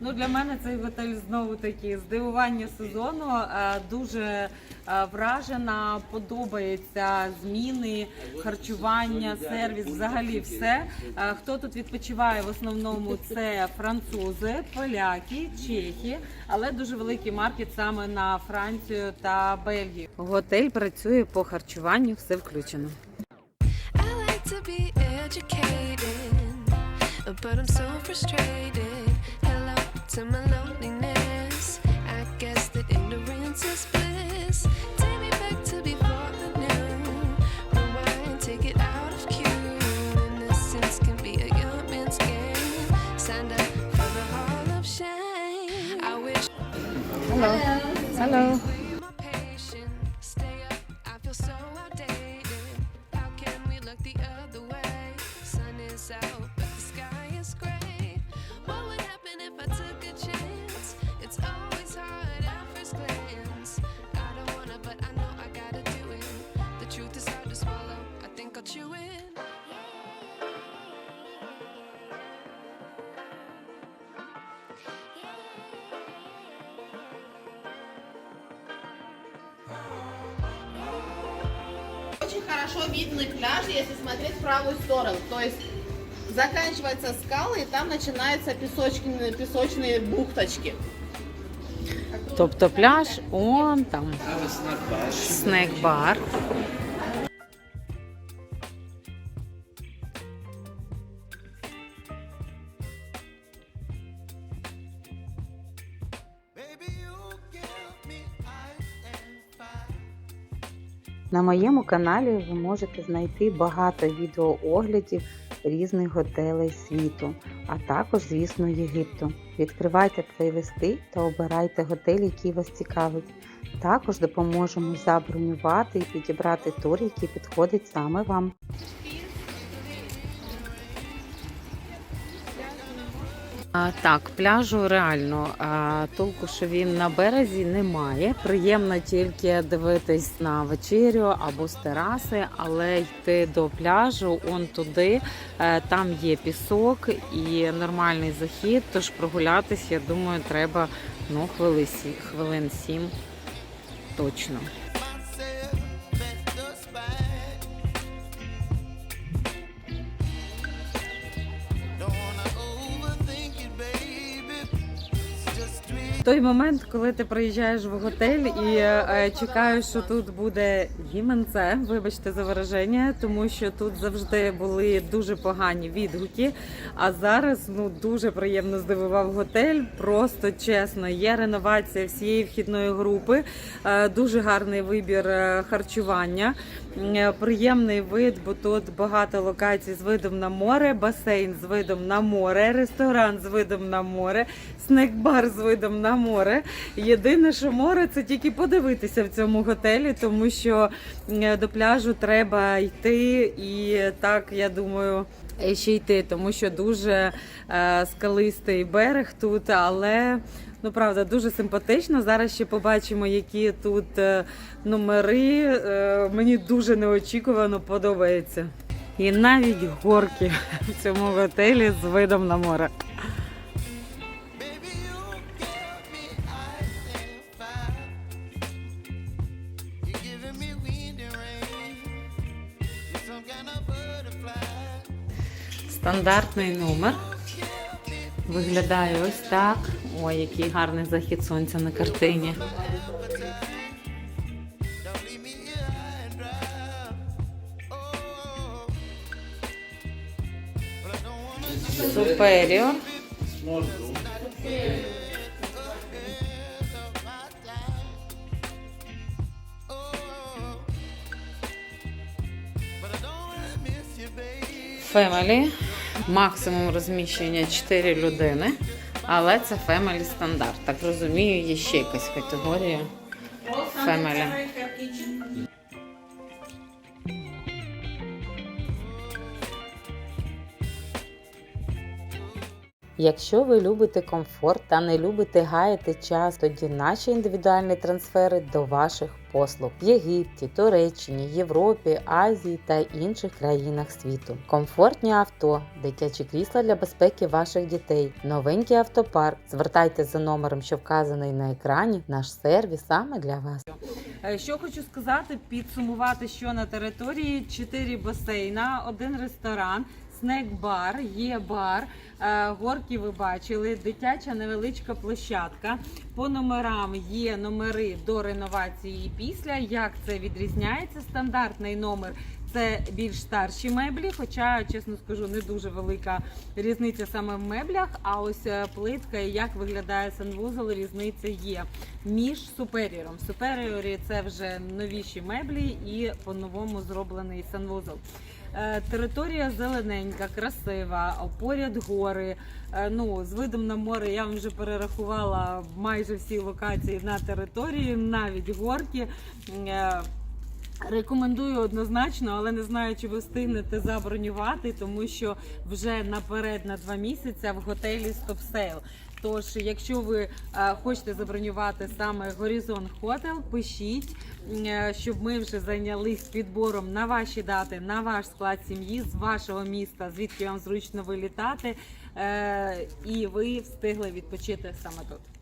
Ну для мене цей готель знову таки здивування сезону. Е, Дуже е, вражена, подобається зміни, харчування, сервіс, взагалі все. Е, Хто тут відпочиває в основному це французи, поляки, чехи, але дуже великий маркет саме на Францію та Бельгію. Готель працює по харчуванню, все включено. I like to be educated, but I'm so frustrated. To my loneliness. I guess that ignorance is хорошо видны пляжи, если смотреть в правую сторону. То есть заканчиваются скалы, и там начинаются песочные, песочные бухточки. Тобто пляж, он там снек-бар. На моєму каналі ви можете знайти багато відеооглядів різних готелей світу, а також, звісно, Єгипту. Відкривайте плейлисти та обирайте готель, який вас цікавить. Також допоможемо забронювати і підібрати тур, який підходить саме вам. Так, пляжу реально толку, що він на березі немає. Приємно тільки дивитись на вечерю або з тераси, але йти до пляжу, он туди. е, Там є пісок і нормальний захід. Тож прогулятись, я думаю, треба ну, хвилин сім точно. Той момент, коли ти приїжджаєш в готель і е, чекаєш, що тут буде гіменце, вибачте за вираження, тому що тут завжди були дуже погані відгуки. А зараз ну дуже приємно здивував готель. Просто чесно, є реновація всієї вхідної групи, е, дуже гарний вибір е, харчування. Е, Приємний вид, бо тут багато локацій з видом на море, басейн з видом на море, ресторан з видом на море, снек-бар з видом на море. Єдине, що море, це тільки подивитися в цьому готелі, тому що до пляжу треба йти, і так я думаю. Ще йти, тому що дуже е, скалистий берег тут, але ну правда дуже симпатично. Зараз ще побачимо, які тут е, номери. Е, мені дуже неочікувано подобається. І навіть горки в цьому готелі з видом на море. Стандартний номер. Виглядає ось так. Ой, який гарний захід сонця на картині. Суперіор. Фемелі. Максимум розміщення 4 людини. Але це Family стандарт. Так розумію, є ще якась категорія. Family. Якщо ви любите комфорт та не любите гаяти час, тоді наші індивідуальні трансфери до ваших послуг в Єгипті, Туреччині, Європі, Азії та інших країнах світу. Комфортні авто, дитячі крісла для безпеки ваших дітей, новенький автопарк. Звертайтеся за номером, що вказаний на екрані. Наш сервіс саме для вас. Е, Що хочу сказати, підсумувати, що на території 4 басейна, один ресторан, снек-бар, є бар, е, горки ви бачили, дитяча невеличка площадка. По номерам є номери до реновації і після. Як це відрізняється? Стандартний номер. Це більш старші меблі, хоча, чесно скажу, не дуже велика різниця саме в меблях. А ось е, плитка і як виглядає санвузол, різниця є між суперіором. Суперіорі це вже новіші меблі і по-новому зроблений санвузол. Е, Територія зелененька, красива, поряд гори. Е, Ну, з видом на море я вам вже перерахувала майже всі локації на території, навіть горки. Е, Рекомендую однозначно, але не знаю, чи ви встигнете забронювати, тому що вже наперед на два місяці в готелі Стопсейл. Тож, якщо ви е, хочете забронювати саме Горизонт Хотел, пишіть, е, щоб ми вже зайнялись підбором на ваші дати, на ваш склад сім'ї з вашого міста, звідки вам зручно вилітати, е, і ви встигли відпочити саме тут.